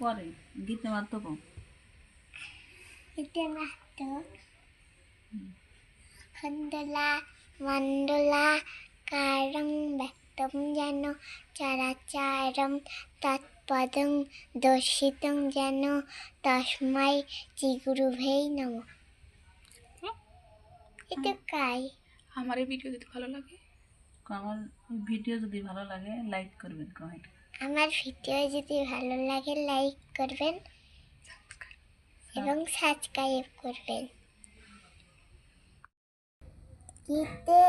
পরে গীতে মাত্র. Handala, mandala, karang betum jano, characharam, tatpadang, doshitam jano, tasmai, chiguru bhei namo. এটা কাই আমার এই ভিডিও যদি ভালো লাগে আমার ভিডিও যদি ভালো লাগে লাইক করবেন কমেন্ট আমার ভিডিও যদি ভালো লাগে লাইক করবেন এবং সাবস্ক্রাইব করবেন। গীতে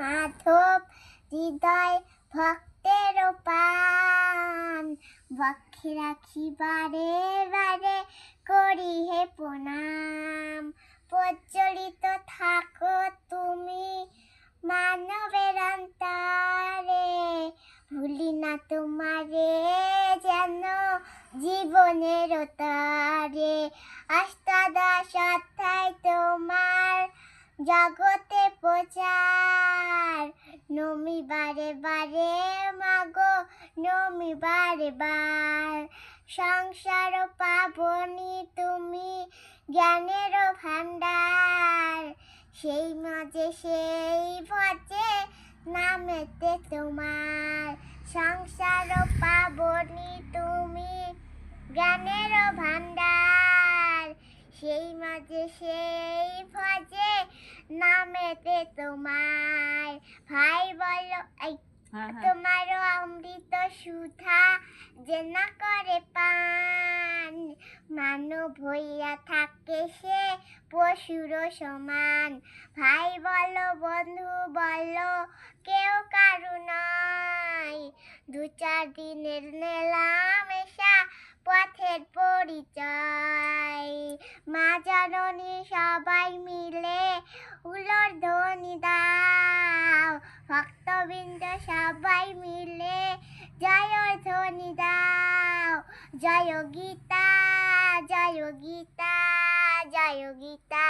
মাধব হৃদয় ভক্তের পান বক্ষে রাখি বারে বারে করি হে প্রণাম। প্রজ্বলিত থাকো তুমি না তোমারে যেন জীবনের তারে অষ্টাদশ অধ্যায় তোমার জগতে প্রচার। নমি বারে বারে, মাগো, নমি বারে বার। সংসার পাবনি তুমি জ্ঞানের ভান্ডার সেই মাঝে সেই ভজে নামেতে তোমার সংসার পাবনি তুমি জ্ঞানের ভান্ডার সেই মাঝে সেই ভজে নামেতে তোমার ভাই বলো এই হ্যাঁ হ্যাঁ। তোমারও অমৃত সুধা যে না করে পান। মানব হইয়া থাকে সে পশুর সমান। ভাই বলো বন্ধু বলো কেউ কারু নাই দু চার দিনের নেলাম পথের পরিচয়। মা জননী সবাই মিলে উলর ধ্বনি দাও। ভক্তবৃন্দ সবাই মিলে জয় ধ্বনি দাও। জয় গীতা জয় গীতা জয় গীতা।